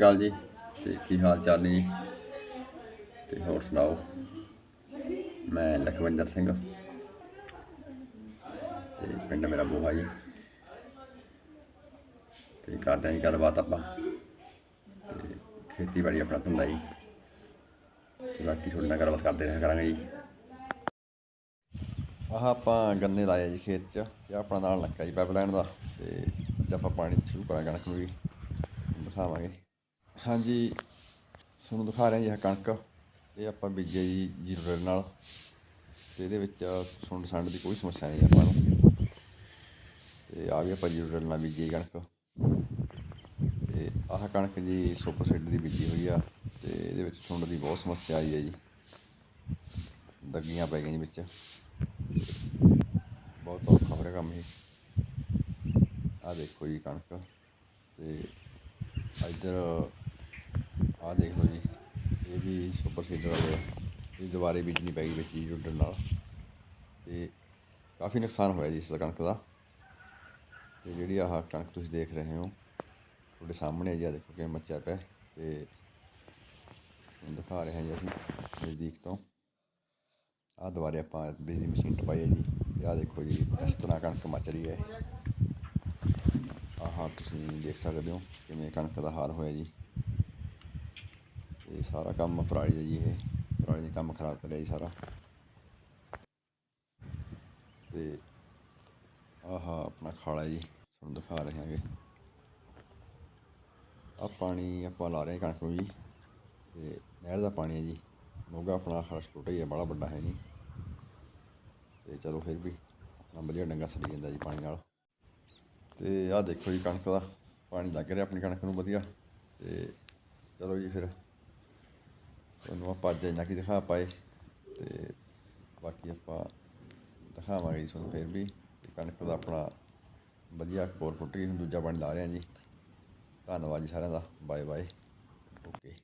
ਗੱਲ ਜੀ, ਤੇ ਕੀ ਹਾਲ ਚਾਲ ਨੇ ਜੀ? ਤੇ ਹੋਰ ਸੁਣਾਓ? ਮੈਂ ਲਖਵਿੰਦਰ ਸਿੰਘ। ਤੇ ਪਿੰਡ ਮੇਰਾ ਬੋਹਾ ਜੀ। ਤੇ ਕਰਦੇ ਹਾਂ ਜੀ ਗੱਲਬਾਤ ਆਪਾਂ। ਤੇ ਖੇਤੀਬਾੜੀ ਆਪਣਾ ਧੰਦਾ ਜੀ। ਤੇ ਬਾਕੀ ਤੁਹਾਡੇ ਨਾਲ ਗੱਲਬਾਤ ਕਰਦੇ ਰਿਹਾ ਕਰਾਂਗੇ ਜੀ। ਆਹ ਆਪਾਂ ਗੰਨੇ ਲਾਇਆ ਜੀ ਖੇਤ 'ਚ, ਤੇ ਆਪਣਾ ਨਾਲ ਲੱਗਾ ਜੀ ਪਾਈਪਲਾਈਨ ਦਾ, ਤੇ ਅੱਜ ਆਪਾਂ ਪਾਣੀ ਸ਼ੁਰੂ ਕਰਾਂਗੇ ਕਣਕ ਨੂੰ ਵੀ ਦਿਖਾਵਾਂਗੇ। ਹਾਂਜੀ, ਤੁਹਾਨੂੰ ਦਿਖਾ ਰਹੇ ਜੀ ਇਹ ਕਣਕ। ਇਹ ਆਪਾਂ ਬੀਜਿਆ ਜੀ ਜੀਰੋ ਰੇਲ ਨਾਲ। ਤੇ ਇਹਦੇ ਵਿੱਚ ਸੁੰਡ ਸੰਡ ਦੀ ਕੋਈ ਸਮੱਸਿਆ ਨਹੀਂ ਆਪਾਂ ਨੂੰ। ਤੇ ਆ ਵੀ ਆਪਾਂ ਜੀਰੋ ਰੇਲ ਨਾਲ ਬੀਜੀ ਕਣਕ। ਤੇ ਆਹ ਕਣਕ ਜੀ ਸੁਪਰ ਸੀਡ ਦੀ ਬੀਜੀ ਹੋਈ ਆ। ਤੇ ਇਹਦੇ ਵਿੱਚ ਸੁੰਡ ਦੀ ਬਹੁਤ ਸਮੱਸਿਆ ਆਈ ਹੈ ਜੀ। ਦੱਗੀਆਂ ਪੈ ਗਈਆਂ ਜੀ ਵਿੱਚ। ਬਹੁਤ ਔਖਾ ਹੋ ਰਿਹਾ ਕੰਮ ਇਹ। ਆ ਦੇਖੋ ਜੀ ਕਣਕ। ਤੇ ਇੱਧਰ ਆਹ ਦੇਖ ਲਓ ਜੀ, ਇਹ ਵੀ ਸੁਪਰ ਸੀਡਰ ਵਾਲੇ ਇਹ ਦੁਬਾਰੇ ਬੀਜਣੀ ਪੈ ਗਈ ਵਿੱਚ ਜੀ ਜੁੱਡਣ ਨਾਲ। ਤੇ ਕਾਫੀ ਨੁਕਸਾਨ ਹੋਇਆ ਜੀ ਇਸ ਕਣਕ ਦਾ। ਤੇ ਜਿਹੜੀ ਆਹ ਕਣਕ ਤੁਸੀਂ ਦੇਖ ਰਹੇ ਹੋ, ਤੁਹਾਡੇ ਸਾਹਮਣੇ ਜੀ ਆ ਦੇਖੋ ਕਿਵੇਂ ਮੱਚਿਆ ਪਿਆ। ਤੇ ਦਿਖਾ ਰਹੇ ਹਾਂ ਜੀ ਅਸੀਂ ਨਜ਼ਦੀਕ ਤੋਂ। ਆਹ ਦੁਬਾਰੇ ਆਪਾਂ ਬਿਜਲੀ ਮਸ਼ੀਨ ਟਪਾਈ ਹੈ ਜੀ। ਆਹ ਦੇਖੋ ਜੀ, ਇਸ ਤਰ੍ਹਾਂ ਕਣਕ ਮੱਚ ਰਹੀ ਹੈ। ਆਹ ਤੁਸੀਂ ਦੇਖ ਸਕਦੇ ਹੋ ਕਿਵੇਂ ਕਣਕ ਦਾ ਹਾਲ ਹੋਇਆ ਜੀ। ਇਹ ਸਾਰਾ ਕੰਮ ਪਰਾਲੀ ਦਾ ਜੀ ਇਹ। ਪਰਾਲੀ ਨੇ ਕੰਮ ਖਰਾਬ ਕਰਿਆ ਜੀ ਸਾਰਾ। ਤੇ ਆਹ ਆਪਣਾ ਖਾਲਾ ਜੀ, ਤੁਹਾਨੂੰ ਦਿਖਾ ਰਹੇ ਹਾਂਗੇ ਆ ਪਾਣੀ ਆਪਾਂ ਲਾ ਰਹੇ ਕਣਕ ਨੂੰ ਜੀ। ਤੇ ਨਹਿਰ ਦਾ ਪਾਣੀ ਹੈ ਜੀ। ਮੋਗਾ ਆਪਣਾ ਖਰਚ ਟੁੱਟਾ ਹੀ ਹੈ ਬੜਾ ਵੱਡਾ ਹੈ ਨਹੀਂ। ਤੇ ਚਲੋ ਫਿਰ ਵੀ ਆਪਣਾ ਵਧੀਆ ਡੰਗਾ ਸਰੀ ਜਾਂਦਾ ਜੀ ਪਾਣੀ ਨਾਲ। ਤੇ ਆਹ ਦੇਖੋ ਜੀ ਕਣਕ ਦਾ। ਪਾਣੀ ਲੱਗ ਰਿਹਾ ਆਪਣੀ ਕਣਕ ਨੂੰ ਵਧੀਆ। ਤੇ ਚਲੋ ਜੀ ਫਿਰ ਤੁਹਾਨੂੰ ਆਪਾਂ ਅੱਜ ਇੰਨਾ ਕੀ ਦਿਖਾ ਪਾਏ ਤੇ ਬਾਕੀ ਆਪਾਂ ਦਿਖਾਵਾਂਗੇ ਤੁਹਾਨੂੰ ਫਿਰ ਵੀ ਕਣਕ ਦਾ ਆਪਣਾ ਵਧੀਆ ਕੋਰ ਫੁੱਟ ਗਈ ਦੂਜਾ ਪਾਣੀ ਲਾ ਰਹੇ ਹਾਂ ਜੀ। ਧੰਨਵਾਦ ਜੀ ਸਾਰਿਆਂ ਦਾ। Bye bye okay.